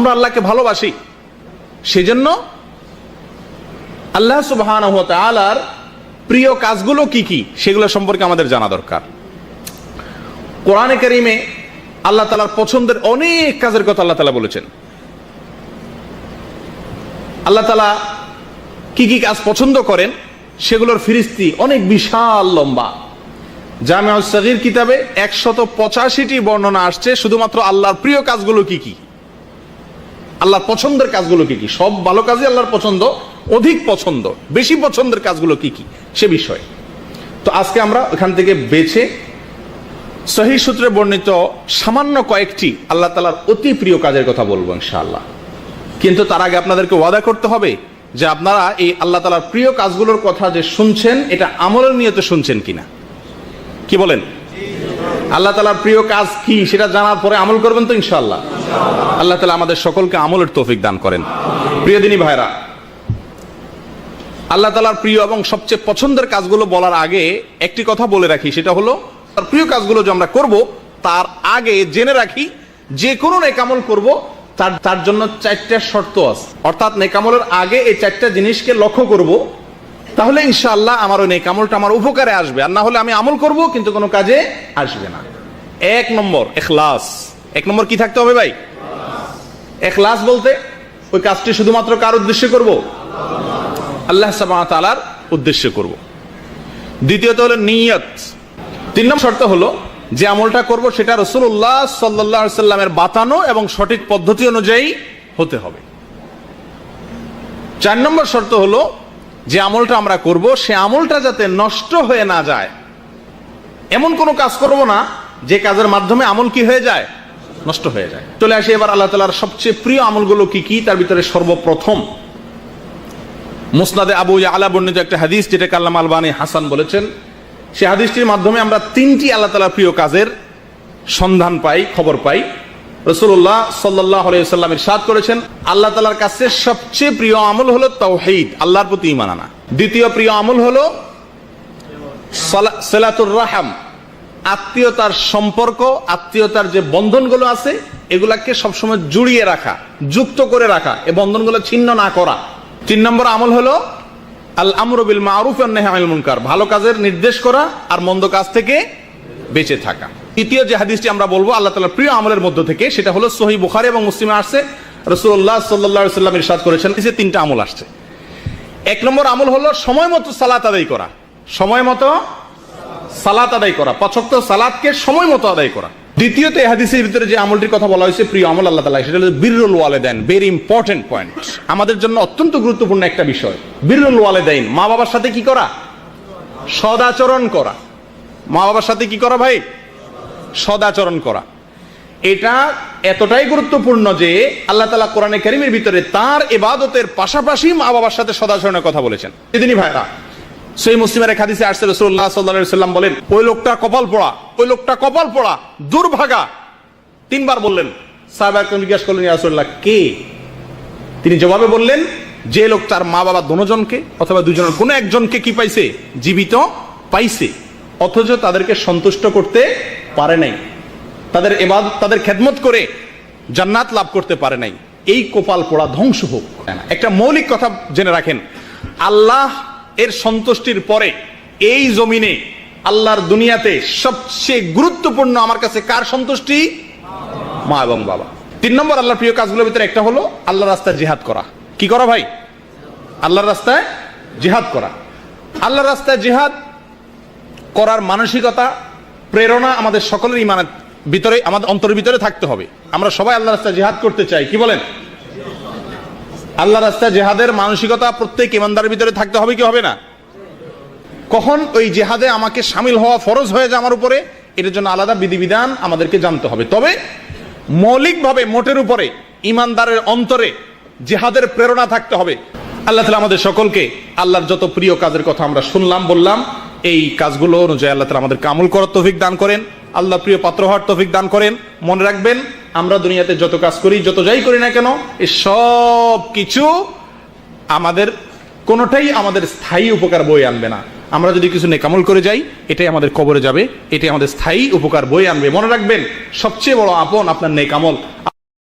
আমরা আল্লাহকে ভালোবাসি, সেজন্য আল্লাহ সুবহান আলার প্রিয় কাজগুলো কি কি, সেগুলো সম্পর্কে আমাদের জানা দরকার। কোরআনে কারিমে আল্লাহ তালার পছন্দের অনেক কাজের কথা আল্লাহ তালা বলেছেন। আল্লাহ তালা কি কি কাজ পছন্দ করেন, সেগুলোর ফিরিস্তি অনেক বিশাল লম্বা। জামে কিতাবে একশত পঁচাশিটি বর্ণনা আসছে, শুধুমাত্র আল্লাহর প্রিয় কাজগুলো কি কি। আল্লাহর পছন্দের কাজগুলো কি কি? সব ভালো কাজই আল্লাহর পছন্দ, অধিক পছন্দ, বেশি পছন্দের কাজগুলো কি কি? সে বিষয়ে। তো আজকে আমরা ওখান থেকে বেছে সহি সূত্রে বর্ণিত সামান্য কয়েকটি আল্লাহ তালার অতি প্রিয় কাজের কথা বলব ইনশাআল্লাহ। কিন্তু তার আগে আপনাদেরকে ওয়াদা করতে হবে যে আপনারা এই আল্লাহ তালার প্রিয় কাজগুলোর কথা যে শুনছেন, এটা আমলের নিয়তে শুনছেন কিনা। কি বলেন? আল্লাহ তালার প্রিয় কাজ কি সেটা জানার পরে আমল করবেন তো ইনশাআল্লাহ। আল্লাহ তালা আমাদের সকলকে আমলের তৌফিক দান করেন। প্রিয় দিনী ভাইরা আল্লাহ তালার প্রিয় এবং সবচেয়ে পছন্দের কাজগুলো বলার আগে একটি কথা বলে রাখি, সেটা হলো, তার প্রিয় কাজগুলো যে আমরা করব, তার আগে জেনে রাখি, যে কোনো নেকামল করব, তার তার জন্য চারটা শর্ত আছে। অর্থাৎ নেকামলের আগে এই চারটা জিনিসকে লক্ষ্য করব, তাহলে ইনশাআল্লাহ আমার ওই নেকামলটা আমার উপকারে আসবে। আর না হলে আমি আমল করব, কিন্তু কোনো কাজে আসবে না। এক নম্বর, এখলাস। এক নম্বর কি থাকতে হবে ভাই? এখলাস বলতে ওই কাজটি শুধুমাত্র কার উদ্দেশ্যে করব? আল্লাহ তালার উদ্দেশ্যে করব। দ্বিতীয়ত হলো নিয়ত। তিন নম্বর শর্ত হলো যে আমলটা করব সেটা রসুল্লাহ সাল্লাহ সাল্লামের বাতানো এবং সঠিক পদ্ধতি অনুযায়ী হতে হবে। চার নম্বর শর্ত হলো যে আমলটা আমরা করব, সে আমলটা যাতে নষ্ট হয়ে না যায়। এমন কোনো কাজ করব না যে কাজের মাধ্যমে আমল কি হয়ে যায়? নষ্ট হয়ে যায়। চলে আসি এবার আল্লাহ তালার সবচেয়ে প্রিয় আমলগুলো কি কি? তার ভিতরে সর্বপ্রথম মুসনাদে আবু আলা বর্ণিত একটা হাদিস যেটা কাল্লাম আলবানী হাসান বলেছেন। সে হাদিসটির মাধ্যমে আমরা তিনটি আল্লাহ তালার প্রিয় কাজের সন্ধান পাই, খবর পাই। রসুল্লাহ সাল্লাহ সাল্লামের সাদ করেছেন, আল্লাহ তালার কাছে সবচেয়ে প্রিয় আমল হলো তৌহিদ আল্লাহর প্রতি ইমান আনা। দ্বিতীয় প্রিয় আমল হলো সেলাতুর রাহাম। আত্মীয়তার সম্পর্ক, আত্মীয়তার যে বন্ধনগুলো আছে, এগুলাকে সবসময় জুড়িয়ে রাখা, যুক্ত করে রাখা এই বন্ধনগুলো ছিন্ন না করা। তিন নম্বর আমল হলো আল আমরুবিল মারুফ মুনকার, ভালো কাজের নির্দেশ করা আর মন্দ কাজ থেকে বেঁচে থাকা। তৃতীয় যে হাদিসটি আমরা বলব, আল্লাহ তালার প্রিয় আমলের মধ্য থেকে, সেটা হলো সহি বুখারি এবং মুসলিমে আসছে রসুল্লাহ সাল্লাহ সাল্লাম ইরশাদ করেছেন যে তিনটা আমল আসছে। এক নম্বর আমল হলো, সময় মতো সালাত আদায় করা। সময় মতো সালাত আদায় করা পছক্ত সালাদকে সময় মতো আদায় করা। দ্বিতীয়ত এই হাদিসের ভিতরে যে আমলটির কথা বলা হয়েছে, প্রিয় আমল আল্লাহ তালা সেটা হলো বিরুল ওয়ালেদাইন ভেরি ইম্পর্টেন্ট পয়েন্ট আমাদের জন্য অত্যন্ত গুরুত্বপূর্ণ একটা বিষয়, বিরুল ওয়ালেদাইন, মা বাবার সাথে কি করা? সদাচরণ করা। মা বাবার সাথে কি করা ভাই? সদাচরণ করা। এটা এতটাই গুরুত্বপূর্ণ যে আল্লাহ তালা কোরআনে কারিমের ভিতরে তার এবাদতের পাশাপাশি মা বাবার সাথে সদাচরণের কথা বলেছেন। এদিনই ভাইরা সেই মুসলিমের এক হাদিসে আসছে রসুল্লাহ সাল্লাহ সাল্লাম বলেন, ওই লোকটা কপাল পড়া, ওই লোকটা কপাল পড়া, দুর্ভাগা। তিনবার বললেন। সাহেব একজন জিজ্ঞাসা করলেন ইয়াসুল্লাহ কে? তিনি জবাবে বললেন, যে লোক তার মা বাবা দুজনকে অথবা দুজনের কোনো একজনকে কি পাইছে? জীবিত পাইছে। অথচ তাদেরকে সন্তুষ্ট করতে পারে নাই। তাদের এবাদ, তাদের খেদমত করে জান্নাত লাভ করতে পারে নাই। এই কোপাল পোড়া ধ্বংস হোক একটা মৌলিক কথা জেনে রাখেন। আল্লাহ এর সন্তুষ্টির পরে এই জমিনে আল্লাহর দুনিয়াতে সবচেয়ে গুরুত্বপূর্ণ আমার কাছে কার সন্তুষ্টি? মা এবং বাবা। তিন নম্বর আল্লাহর প্রিয় কাজগুলোর ভিতরে একটা হলো আল্লাহ রাস্তায় জিহাদ করা। কি করা ভাই? আল্লাহর রাস্তায় জিহাদ করা। আল্লাহর রাস্তায় জিহাদ করার মানসিকতা, প্রেরণা আমাদের সকলের ইমানের ভিতরে, আমাদের অন্তরের ভিতরে থাকতে হবে। আমরা সবাই আল্লাহ রাস্তায় জিহাদ করতে চাই। কি বলেন? আল্লাহ রাস্তায় জেহাদের মানসিকতা প্রত্যেক ইমানদারের ভিতরে থাকতে হবে কি হবে না? কখন ওই জেহাদে আমাকে সামিল হওয়া ফরজ হয়ে যায় আমার উপরে, এটার জন্য আলাদা বিধিবিধান আমাদেরকে জানতে হবে। তবে মৌলিকভাবে মোটের উপরে, ইমানদারের অন্তরে জেহাদের প্রেরণা থাকতে হবে। আল্লাহ তালা আমাদের সকলকে আল্লাহর যত প্রিয় কাজের কথা আমরা শুনলাম, বললাম, এই কাজগুলো অনুযায়ী আল্লাহ তালা আমাদের কামল করার তৌফিক দান করেন। আল্লাহ প্রিয় পাত্র হওয়ার তৌফিক দান করেন। মনে রাখবেন আমরা দুনিয়াতে যত কাজ করি, যত যাই করি না কেন এই সব কিছু আমাদের কোনোটাই আমাদের স্থায়ী উপকার বই আনবে না। আমরা যদি কিছু নেকামল করে যাই, এটাই আমাদের কবরে যাবে, এটাই আমাদের স্থায়ী উপকার বই আনবে। মনে রাখবেন, সবচেয়ে বড় আপন আপনার নেকামল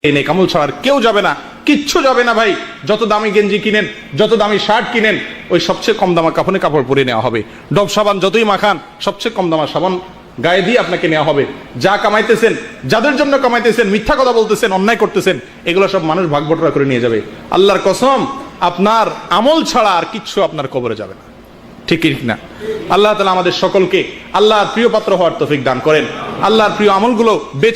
এই নেক আমল ছাড়া আর কেউ যাবে না, কিচ্ছু যাবে না ভাই। যত দামি গেঞ্জি কিনেন, যত দামি শার্ট কিনেন, ওই সবচেয়ে কম দামা কাপড়ে কাপড় পরে নেওয়া হবে। ডব সাবান যতই মাখান, সবচেয়ে কম দামা সাবান গায়ে দিয়ে আপনাকে নেওয়া হবে। যা কামাইতেছেন, যাদের জন্য কামাইতেছেন, মিথ্যা কথা বলতেছেন, অন্যায় করতেছেন, এগুলো সব মানুষ ভাগ বটরা করে নিয়ে যাবে। আল্লাহর কসম, আপনার আমল ছাড়া আর কিচ্ছু আপনার কবরে যাবে না। ঠিক ঠিক না? আল্লাহ তালা আমাদের সকলকে আল্লাহর প্রিয় পাত্র হওয়ার তফিক দান করেন। আল্লাহর প্রিয় আমলগুলো বেছে